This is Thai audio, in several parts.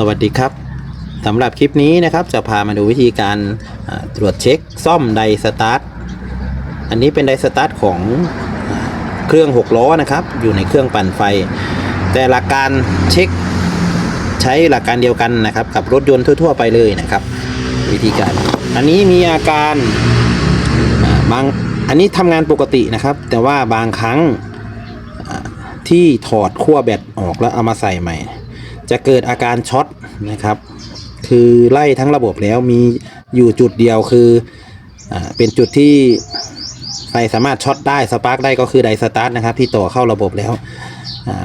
สวัสดีครับสำหรับคลิปนี้นะครับจะพามาดูวิธีการตรวจเช็คซ่อมไดสตาร์ทอันนี้เป็นไดสตาร์ทของอเครื่อง6ล้อนะครับ อยู่ในเครื่องปั่นไฟ แต่หลักการเช็คใช้หลักการเดียวกันนะครับ กับรถยนต์ทั่ว ๆ ไปเลยนะครับ วิธีการ อันนี้มีอาการบางอันนี้ทำงานปกตินะครับ แต่ว่าบางครั้งที่ถอดขั้วแบตออกแล้วเอามาใส่ใหม่ จะเกิดอาการช็อตนะครับ คือไล่ทั้งระบบแล้วมีอยู่จุดเดียวคืออเป็นจุดที่ไฟสามารถช็อตได้สปาร์กได้ก็คือไดสตาร์ทนะครับ ที่ต่อเข้าระบบแล้ว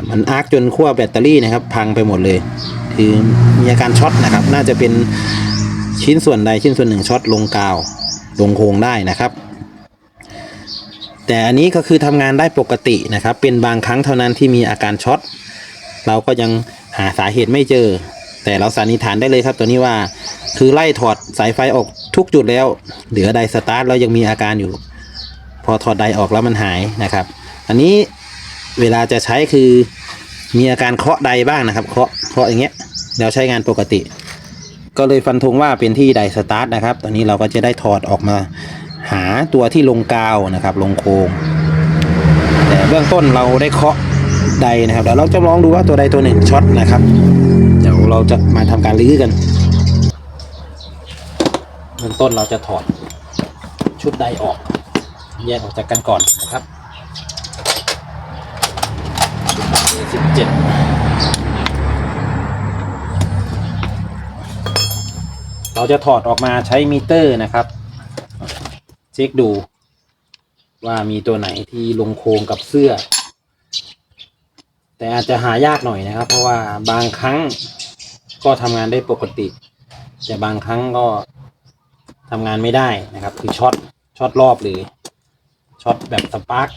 มันอาร์กจนขั้วแบตเตอรี่นะครับพังไปหมดเลย คือมีอาการช็อตนะครับ น่าจะเป็นชิ้นส่วนใดชิ้นส่วนหนึ่งช็อตลงกาวลงโครงได้นะครับ แต่อันนี้ก็คือทำงานได้ปกตินะครับ เป็นบางครั้งเท่านั้นที่มีอาการช็อต เราก็ยังหาสาเหตุไม่เจอ แต่เราสันนิษฐานได้เลยครับ ตัวนี้ว่า คือไล่ถอดสายไฟออกทุกจุดแล้ว เหลือไดสตาร์ทเรายังมีอาการอยู่ พอถอดไดออกแล้วมันหายนะครับ อันนี้เวลาจะใช้คือมีอาการเคาะไดบ้างนะครับ เคาะเคาะอย่างเงี้ยแล้วใช้งานปกติ ก็เลยฟันธงว่าเป็นที่ไดสตาร์ทนะครับตอนนี้เราก็จะได้ถอดออกมา หาตัวที่ลงกาวนะครับ ลงโครงแต่เบื้องต้นเราได้เคาะ ไดนะครับเดี๋ยวเราจะลองดูว่าตัวใดตัวหนึ่งช็อตนะครับ เดี๋ยวเราจะมาทำการรื้อกันเบื้องต้นเราจะถอดชุดไดออก แยกออกจากกันก่อนนะครับสิบเจ็ดเราจะถอดออกมาใช้มิเตอร์นะครับ เช็คดูว่ามีตัวไหนที่ลงโครงกับเสื้อ แต่อาจจะหายากหน่อยนะครับ เพราะว่าบางครั้งก็ทำงานได้ปกติ แต่บางครั้งก็ทำงานไม่ได้นะครับ คือช็อตช็อตรอบหรือช็อตแบบสปาร์ก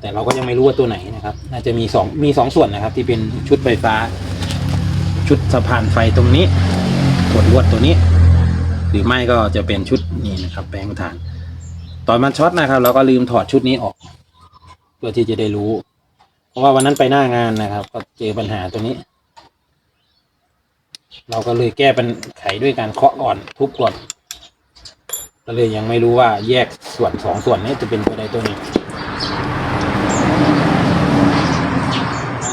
แต่เราก็ยังไม่รู้ว่าตัวไหนนะครับน่าจะมีสองมีสองส่วนนะครับ ที่เป็นชุดไฟฟ้า ชุดสะพานไฟตรงนี้กดลวดตัวนี้ หรือไม่ก็จะเป็นชุดนี่นะครับ แปลงฐาน ตอนมันช็อตนะครับ เราก็ลืมถอดชุดนี้ออกเพื่อที่จะได้รู้ เพราะว่าวันนั้นไปหน้างานนะครับ ก็เจอปัญหาตัวนี้ เราก็เลยแก้ปัญไขด้วยการเคาะก่อนทุบก่อนก็เลยยังไม่รู้ว่าแยกส่วนสองส่วนนี้จะเป็นตัวใดตัวหนี้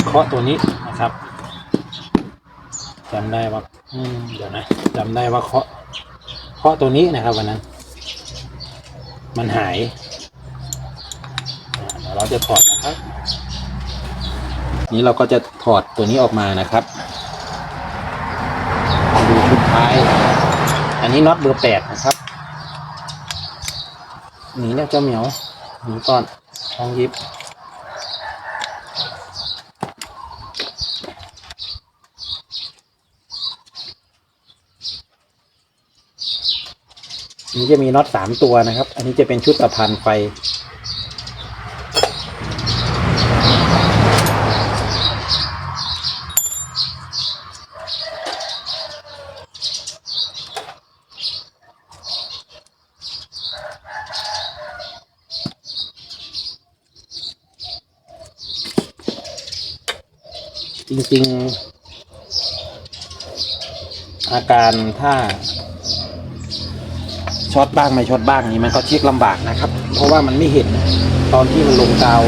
เคาะตัวนี้นะครับจำได้ว่าเดี๋ยวนะจำได้ว่าเคาะเคาะตัวนี้นะครับวันนั้น มันหายเดี๋ยวเราจะถอดนะครับ นี้เราก็จะถอดตัวนี้ออกมานะครับดูชุดท้าย อันนี้น็อตเบอร์แปดนะครับหนีแล้วเจ้าเหมียวหนีก่อนลองยิบนี่จะมีน็อตสามตัวนะครับ อันนี้จะเป็นชุดสะพานไฟ จริง ๆ อาการถ้าช็อตบ้างไม่ช็อตบ้างนี่มันก็เช็คลำบากนะครับ เพราะว่ามันไม่เห็นตอนที่มันลงกาว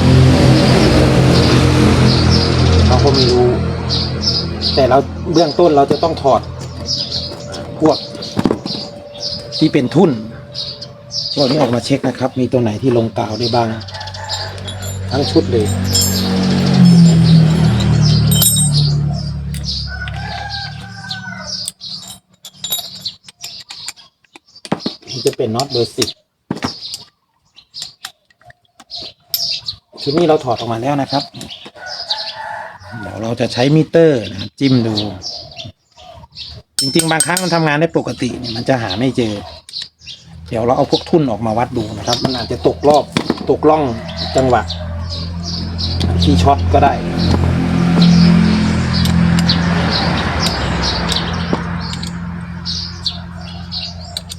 เราก็ไม่รู้ แต่เราเบื้องต้นเราจะต้องถอดพวกที่เป็นทุ่นพวกนี้ออกมาเช็คนะครับ มีตัวไหนที่ลงกาวได้บ้าง ทั้งชุดเลย นี่จะเป็นน็อตเบอร์สิบชุดนี้เราถอดออกมาแล้วนะครับ เดี๋ยวเราจะใช้มิเตอร์นะจิ้มดู จริงๆ บางครั้งมันทำงานได้ปกติเนี่ยมันจะหาไม่เจอ เดี๋ยวเราเอาพวกทุ่นออกมาวัดดูนะครับ มันอาจจะตกรอบตกล่องจังหวะที่ช็อตก็ได้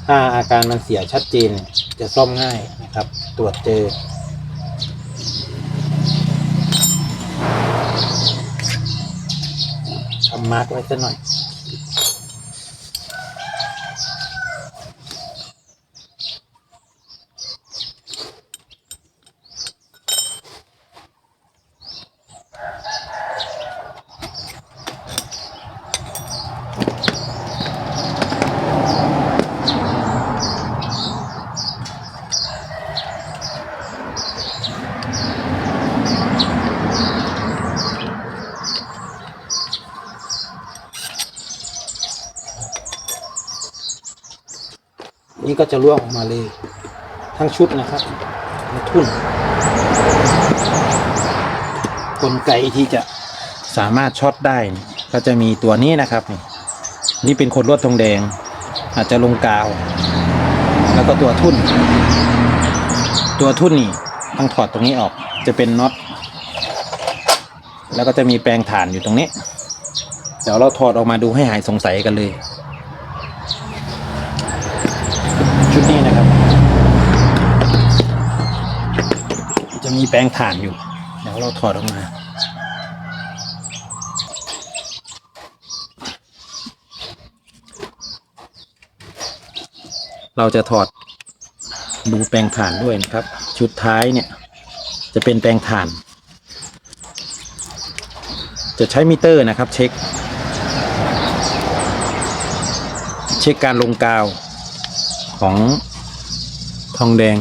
ถ้าอาการมันเสียชัดเจนจะซ่อมง่ายนะครับ ตรวจเจอ ทำมาร์กไว้สักหน่อย นี่ก็จะล่วงออกมาเลย ทั้งชุดนะครับในทุ่น กลไกที่จะสามารถช็อตได้ก็จะมีตัวนี้นะครับนี่นี่เป็นคนลวดทองแดง อาจจะลงกาว แล้วก็ตัวทุ่น ตัวทุ่นนี่ต้องถอดตรงนี้ออกจะเป็นน็อตแล้วก็จะมีแปลงฐานอยู่ตรงนี้ เดี๋ยวเราถอดออกมาดูให้หายสงสัยกันเลย ชุดนี้นะครับ จะ มีแปลงฐานอยู่ เดี๋ยวเราถอดออกมา เราจะถอดดูแปลงฐานด้วยนะครับ ชุดท้ายเนี่ย จะเป็นแปลงฐาน จะใช้มิเตอร์นะครับ เช็ค เช็คการลงกาวของทองแดง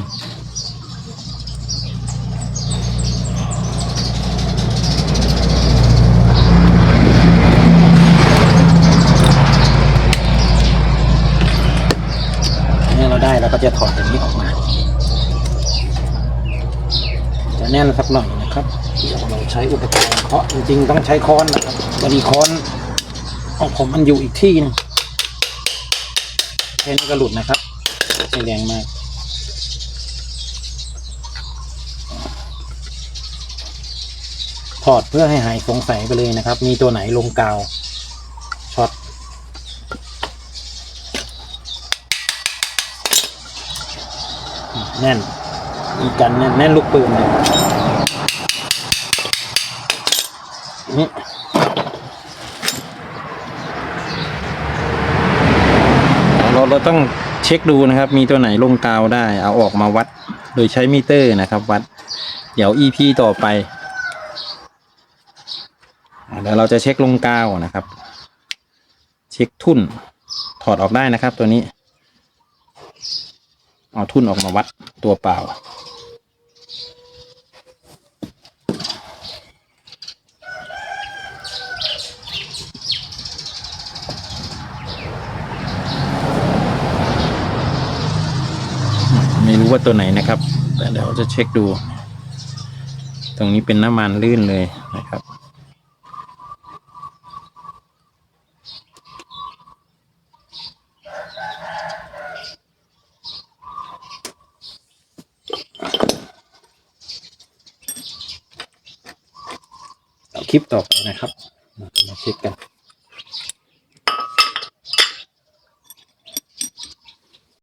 เนี่ยเราได้เรา ก็จะถอดอย่างนี้ออกมา จะแน่นสักหน่อยนะครับเดี๋ยวเราใช้อุปกรณ์เคาะจริงๆต้องใช้ค้อนนะครับพอดีค้อนของผมมันอยู่อีกที่นึงแค่นี้ก็หลุดนะครับไม่แรงมากถอดเพื่อให้หายสงสัยไปเลยนะครับ มีตัวไหนลงกาวช็อต แน่นมีกันแน่นแน่นลูกปืนเลยนี่เราเราต้องเช็คดูนะครับ มีตัวไหนลงกาวได้ เอาออกมาวัด โดยใช้มิเตอร์นะครับ วัด เดี๋ยว EP ต่อไปเดี๋ยวเราจะเช็คลงกาวนะครับ เช็คทุ่นถอดออกได้นะครับตัวนี้ เอาทุ่นออกมาวัดตัวเปล่า ไม่รู้ว่าตัวไหนนะครับ แต่เดี๋ยวจะเช็คดู ตรงนี้เป็นน้ำมันลื่นเลยนะครับ คลิปต่อไปนะครับ มาเช็คกัน